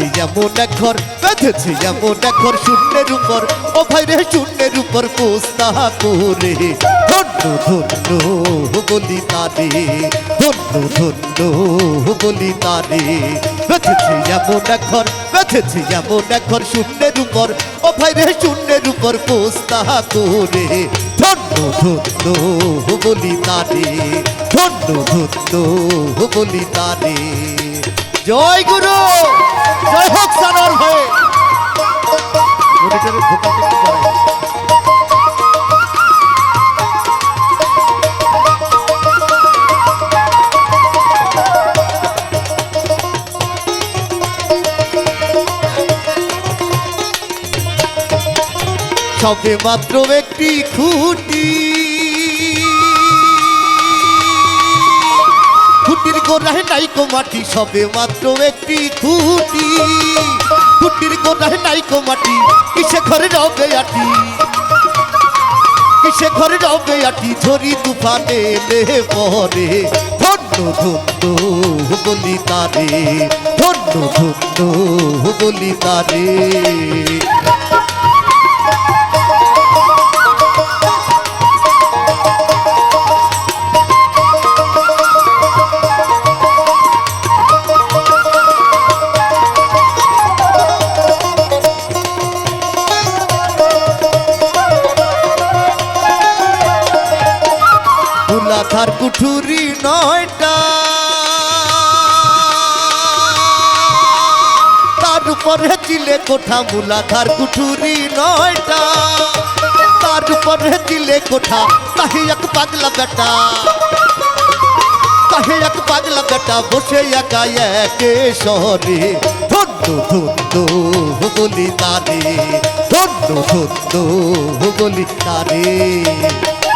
এমন এক ঘর, বেঁধেছে এমন এক ঘর শূন্যের উপর। ও ভাই রে, শূন্যের উপর পোস্তা করে। ধন্য ধন্য, বলি তারে। ধন্য ধন্য, বলি তারে। বেঁধেছে এমন এক ঘর, বেঁধেছে এমন এক ঘর শূন্যের উপর। ও ভাই রে, শূন্যের উপর পোস্তা করে। ধন্য ধন্য, বলি তারে। ধন্য ধন্য, বলি তারে। জয় গুরু জয় হোক সানার ভাই। সবে মাত্র একটি খুঁটি গোড়ায় নাইকো মাটি, সবে মাত্র একটি খুঁটি। খুঁটির গোড়ায় নাইকো মাটি, কিসে ঘরে রবে আটি? কিসে ঘরে রবে আটি, ঝরি তুফানে এলে পরে। ধন্য ধন্য বলি তারে, ধন্য ধন্য বলি তারে। মুলাধার কুঠুরি নয়টা। তার উপরে চিলে কোঠা মুলাধার কুঠুরি নয়টা। তার উপরে চিলে কোঠা, তাহি এক পাগলা বেটা। তাহে এক পাগলা বেটা, বসে একা একে শহরে। ধন্য ধন্য বলি তারে, ধন্য ধন্য বলি তারে।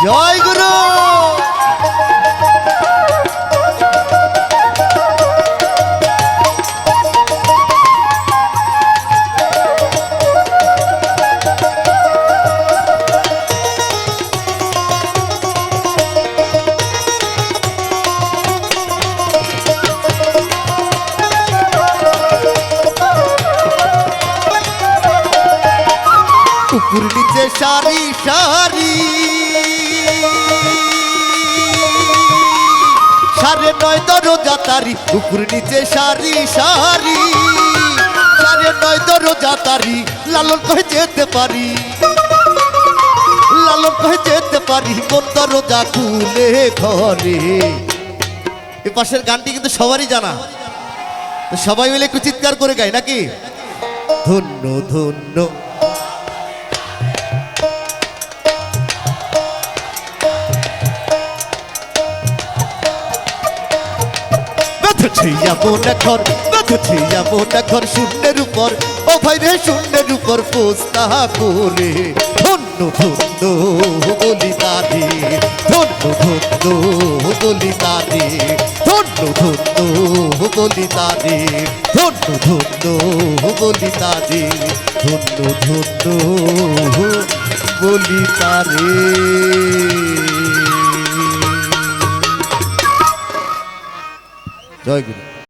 জয় গুরু! নিচে সারি সারি। সাড়ে নয় দরজা তারি উপর নিচে সারি সারি। সাড়ে নয় দরজা তারি, লালন কহে যেতে পারি। লালন কহে যেতে পারি, কোন দরজা খুলে ঘরে। এ পাশের গানটি কিন্তু সবারই জানা। সবাই মিলে একটু চিৎকার করে গায় নাকি? ধন্য ধন্য। বেঁধেছে এমন ঘর বেঁধেছে এমন ঘর শূন্যের উপর। ও ভাই রে, শূন্যের উপর পোস্তা করে। ধন্য ধন্য বলি তারে ধন্য ধন্য বলি তারে ধন্য ধন্য বলি তারে ধন্য ধন্য বলি তারে ধন্য ধন্য বলি তারে। জয় গুরু